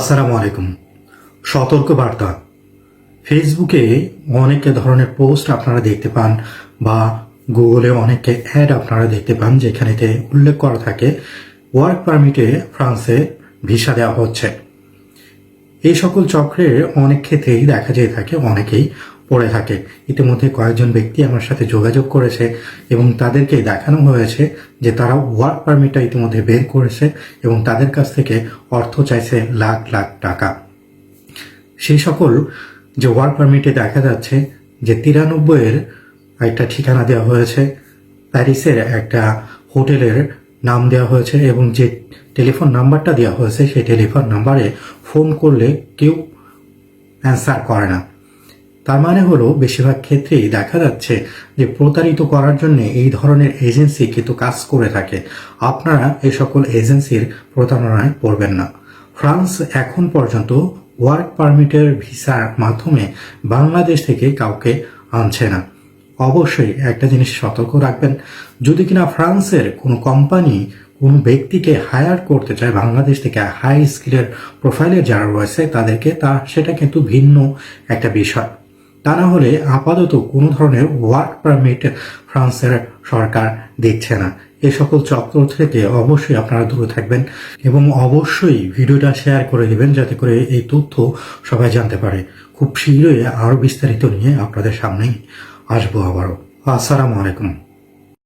আসসালামু আলাইকুম। সতর্ক বার্তা ফেসবুকে অনেক ধরনের পোস্ট আপনারা দেখতে পান বা গুগলে অনেককে অ্যাড আপনারা দেখতে পান যেখানেতে উল্লেখ করা থাকে ওয়ার্ক পারমিটে ফ্রান্সে ভিসা দেওয়া হচ্ছে। এই সকল চক্রের অনেক ক্ষেত্রেই দেখা যেয়ে থাকে, অনেকেই পড়ে থাকে। ইতিমধ্যে কয়েকজন ব্যক্তি আমার সাথে যোগাযোগ করেছে এবং তাদেরকে দেখানো হয়েছে যে তারা ওয়ার্ক পারমিটটা ইতিমধ্যে বের করেছে এবং তাদের কাছ থেকে অর্থ চাইছে লাখ লাখ টাকা। সেই সকল যে ওয়ার্ক পারমিটে দেখা যাচ্ছে যে তিরানব্বইয়ের একটা ঠিকানা দেওয়া হয়েছে, প্যারিসের একটা হোটেলের নাম দেওয়া হয়েছে এবং যে টেলিফোন নাম্বারটা দেওয়া হয়েছে সেই টেলিফোন নাম্বারে ফোন করলে কেউ অ্যান্সার করে না। তার মানে হলো, বেশিরভাগ ক্ষেত্রেই দেখা যাচ্ছে যে প্রতারিত করার জন্য এই ধরনের এজেন্সি কিন্তু কাজ করে থাকে। আপনারা এই সকল এজেন্সির প্রতারণায় পড়বেন না। ফ্রান্স এখন পর্যন্ত ওয়ার্ক পারমিটের ভিসার মাধ্যমে বাংলাদেশ থেকে কাউকে আনছে না। অবশ্যই একটা জিনিস সতর্ক রাখবেন, যদি কিনা ফ্রান্সের কোনো কোম্পানি কোনো ব্যক্তিকে হায়ার করতে চায়, বাংলাদেশ থেকে হাই স্কিলের প্রোফাইলের যারা রয়েছে, তাদেরকে তা, সেটা কিন্তু ভিন্ন একটা বিষয়। তা না হলে আপাতত কোনো ধরনের ওয়ার্ক পারমিট ফ্রান্সের সরকার দিচ্ছে না। এ সকল চক্র থেকে অবশ্যই আপনারা দূরে থাকবেন এবং অবশ্যই ভিডিওটা শেয়ার করে দেবেন যাতে করে এই তথ্য সবাই জানতে পারে। খুব শীঘ্রই আরও বিস্তারিত নিয়ে আপনাদের সামনেই আসব আবারও। আসসালামু আলাইকুম।